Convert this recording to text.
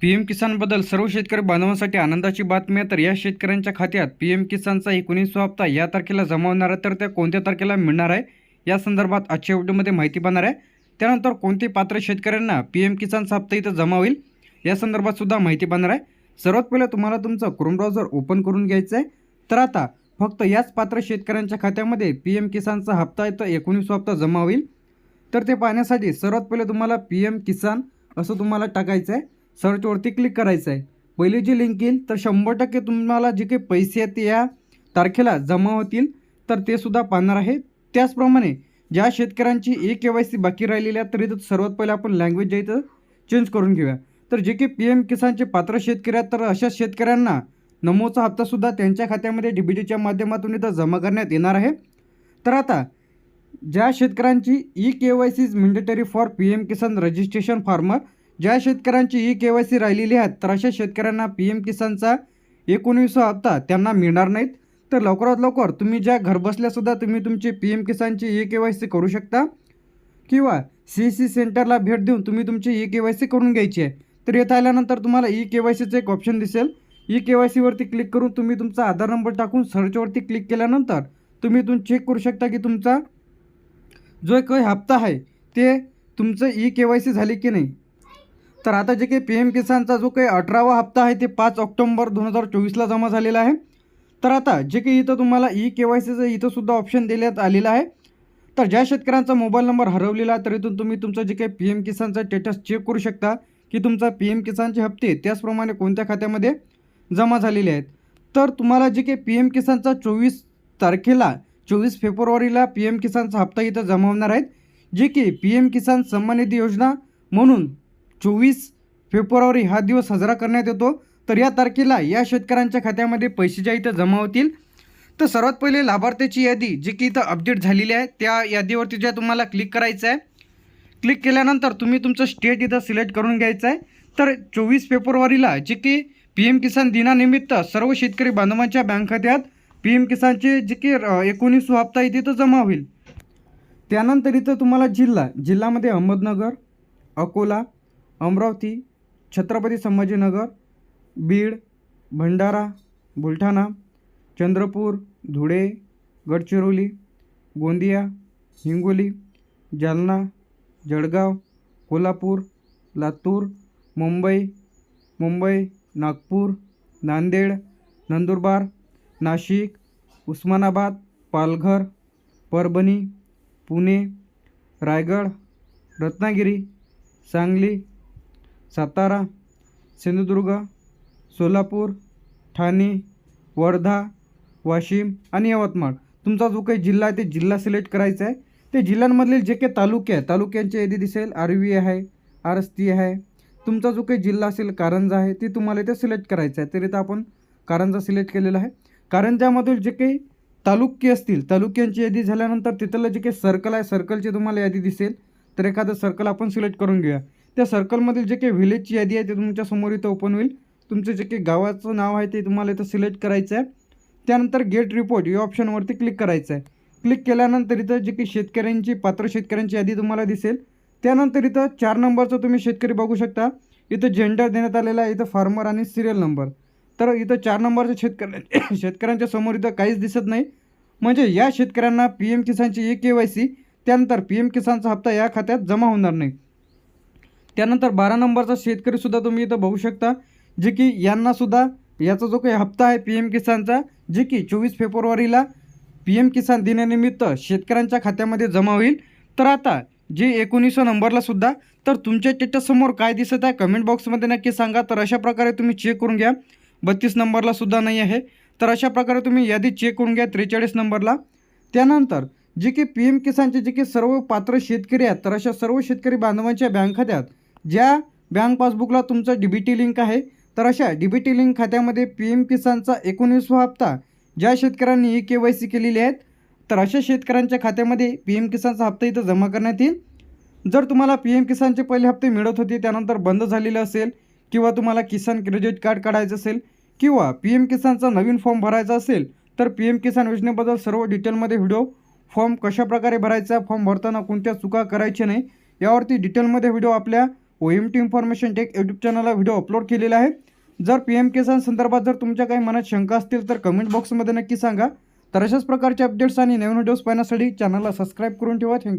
P M किसानबद्दल सर्व शेतकरी बांधवांसाठी आनंदाची बातमी आहे. तर या शेतकऱ्यांच्या खात्यात पी एम किसानचा एकोणीसवा हप्ता या तारखेला जमा होणार आहे. तर त्या कोणत्या तारखेला मिळणार आहे? या संदर्भात आजच्या व्हिडिओमध्ये माहिती पाहणार आहे. त्यानंतर कोणते पात्र शेतकऱ्यांना पी एम किसानचा हप्ता इथं जमा होईल? या संदर्भात सुद्धा माहिती पाहणार आहे. सर्वात पहिले तुम्हाला तुमचं क्रोम ब्राउझर ओपन करून घ्यायचं आहे तर आता फक्त याच पात्र शेतकऱ्यांच्या खात्यामध्ये पी एम किसानचा हप्ता इथं एकोणीसवा हप्ता जमा होईल. तर ते पाहण्यासाठी सर्वात पहिले तुम्हाला पी एम किसान असं तुम्हाला टाकायचं आहे सर्चवरती क्लिक करायचं आहे. पहिली जी लिंक येईल तर शंभर टक्के तुम्हाला जे काही पैसे आहेत या तारखेला जमा होतील. तर ते सुद्धा पाहणार आहे. त्याचप्रमाणे ज्या शेतकऱ्यांची ए के वाय सी बाकी राहिलेली आहे तर इथं सर्वात पहिले आपण लँग्वेज जे इथं चेंज करून घेऊया. तर जे की पी एम किसानचे पात्र शेतकरी आहेत तर अशा शेतकऱ्यांना नमोचा हप्तासुद्धा त्यांच्या खात्यामध्ये डी बी टीच्या माध्यमातून इथं जमा करण्यात येणार आहे. तर आता ज्या शेतकऱ्यांची E K Y C is mandatory for P M Kisan registration farmer ज्या शेतकऱ्यांची ई के वाय सी राहिलेली आहेत तर अशा शेतकऱ्यांना पी एम किसानचा एकोणीसवा हप्ता त्यांना मिळणार नाहीत. तर लवकरात लवकर तुम्ही ज्या घरबसल्यासुद्धा तुम्ही तुमची पी एम किसानची ई के वाय सी करू शकता. किंवा सी सी सेंटरला भेट देऊन तुम्ही तुमची ई के वाय सी करून घ्यायची आहे. तर येत आल्यानंतर तुम्हाला ई के वाय सीचं एक ऑप्शन दिसेल. ई के वाय सीवरती क्लिक करून तुम्ही तुमचा आधार नंबर टाकून सर्चवरती क्लिक केल्यानंतर तुम्ही इथून चेक करू शकता की तुमचा जो काही हप्ता आहे ते तुमचं ई के वाय सी झाली की नाही. तर आता जे काही पी एम किसानचा जो काही अठरावा हप्ता आहे ते पाच ऑक्टोंबर दोन हजार चोवीसला जमा झालेला आहे. तर आता जे काही इथं तुम्हाला ई के वाय सीचं इथंसुद्धा ऑप्शन देण्यात आलेलं आहे. तर ज्या शेतकऱ्यांचा मोबाईल नंबर हरवलेला आहे तर इथून तुम्ही तुमचं जे काही पी एम किसानचा स्टेटस चेक करू शकता की तुमचा पी एम किसानचे हप्ते त्याचप्रमाणे कोणत्या खात्यामध्ये जमा झालेले आहेत. तर तुम्हाला जे काही पी एम किसानचा चोवीस तारखेला चोवीस फेब्रुवारीला पी एम किसानचा हप्ता इथं जमा होणार आहेत जे की पी एम किसान सन्मान निधी योजना म्हणून चोवीस फेब्रुवारी हा दिवस साजरा करण्यात येतो. तर या तारखेला या शेतकऱ्यांच्या खात्यामध्ये पैसे ज्या इथं जमा होतील. तर सर्वात पहिले लाभार्थ्याची यादी जी की इथं अपडेट झालेली आहे त्या यादीवरती ज्या तुम्हाला क्लिक करायचं आहे क्लिक केल्यानंतर तुम्ही तुमचं स्टेट इथं सिलेक्ट करून घ्यायचं आहे. तर चोवीस फेब्रुवारीला जे की पी एम किसान दिनानिमित्त सर्व शेतकरी बांधवांच्या बँक खात्यात पी एम किसानचे जे की एकोणीस हप्ता इथे तर जमा होईल. त्यानंतर इथं तुम्हाला जिल्हा जिल्ह्यामध्ये अहमदनगर अकोला अमरावती छत्रपती संभाजीनगर बीड भंडारा बुलढाणा चंद्रपूर धुळे गडचिरोली गोंदिया हिंगोली जालना जळगाव कोल्हापूर लातूर मुंबई मुंबई नागपूर नांदेड नंदुरबार नाशिक उस्मानाबाद पालघर परभणी पुणे रायगड रत्नागिरी सांगली सातारा सिंधुदुर्ग सोलापूर ठाणे वर्धा वाशिम आणि यवतमाळ. तुमचा जो काही जिल्हा आहे ते जिल्हा सिलेक्ट करायचा आहे. ते जिल्ह्यांमधले जे काही तालुके आहे तालुक्यांची यादी दिसेल. आरवी आहे आरस्ती आहे. तुमचा जो काही जिल्हा असेल कारंजा आहे ते तुम्हाला इथे सिलेक्ट करायचं आहे. तर इथं आपण कारंजा सिलेक्ट केलेला आहे. कारंजामधील जे काही तालुके असतील तालुक्यांची यादी झाल्यानंतर तिथलं जे काही सर्कल आहे सर्कलची तुम्हाला यादी दिसेल. तर एखादं सर्कल आपण सिलेक्ट करून घेऊया. त्या सर्कलमधील जे काही व्हिलेजची यादी आहे ते तुमच्यासमोर इथं ओपन होईल. तुमचं जे काही गावाचं नाव आहे ते तुम्हाला इथं सिलेक्ट करायचं आहे त्यानंतर गेट रिपोर्ट या ऑप्शनवरती क्लिक करायचं आहे क्लिक केल्यानंतर इथं जे काही शेतकऱ्यांची पात्र शेतकऱ्यांची यादी तुम्हाला दिसेल. त्यानंतर इथं चार नंबरचं तुम्ही शेतकरी बघू शकता. इथं जेंडर देण्यात आलेला आहे इथं फार्मर आणि सिरियल नंबर तर इथं चार नंबरच्या शेतकऱ्या शेतकऱ्यांच्या समोर इथं काहीच दिसत नाही. म्हणजे या शेतकऱ्यांना पी एम किसानची ए के वाय सी त्यानंतर पी एम किसानचा हप्ता या खात्यात जमा होणार नाही. त्यानंतर बारा नंबरचा शेतकरीसुद्धा तुम्ही इथं बघू शकता जे की यांनासुद्धा याचा जो काही हप्ता आहे पी एम किसानचा जे की चोवीस फेब्रुवारीला पी एम किसान दिनानिमित्त शेतकऱ्यांच्या खात्यामध्ये जमा होईल. तर आता जे एकोणीस नंबरला सुद्धा तर तुमच्या त्याच्यासमोर काय दिसत आहे कमेंट बॉक्समध्ये नक्की सांगा. तर अशा प्रकारे तुम्ही चेक करून घ्या. बत्तीस नंबरला सुद्धा नाही आहे. तर अशा प्रकारे तुम्ही यादी चेक करून घ्या त्रेचाळीस नंबरला. त्यानंतर जे की पी एम किसानचे जे की सर्व पात्र शेतकरी आहेत तर अशा सर्व शेतकरी बांधवांच्या बँक खात्यात ज्या बँक पासबुकला तुमचं डी बी टी लिंक आहे तर अशा डी बी टी लिंक खात्यामध्ये पी एम किसानचा एकोणीसवा हप्ता ज्या शेतकऱ्यांनी ई के वाय सी केलेली आहेत तर अशा शेतकऱ्यांच्या खात्यामध्ये पी एम किसानचा हप्ता इथं जमा करण्यात येईल. जर तुम्हाला पी एम किसानचे पहिले हप्ते मिळत होते त्यानंतर बंद झालेले असेल किंवा तुम्हाला किसान क्रेडिट कार्ड काढायचं असेल किंवा पी एम किसानचा नवीन फॉर्म भरायचा असेल तर पी एम किसान योजनेबद्दल सर्व डिटेलमध्ये व्हिडिओ फॉर्म कशाप्रकारे भरायचा फॉर्म भरताना कोणत्या चुका करायच्या नाही यावरती डिटेलमध्ये व्हिडिओ आपल्या O M T information tech YouTube चॅनलला व्हिडिओ अपलोड केलेला आहे. जर पी एम किसान संदर्भात जर तुमच्या काही मनात शंका असतील तर कमेंट बॉक्समध्ये नक्की सांगा. तर अशाच प्रकारचे अपडेट्स आणि नवीन व्हिडिओज पाहण्यासाठी चॅनलला सबस्क्राईब करून ठेवा. थँक्यू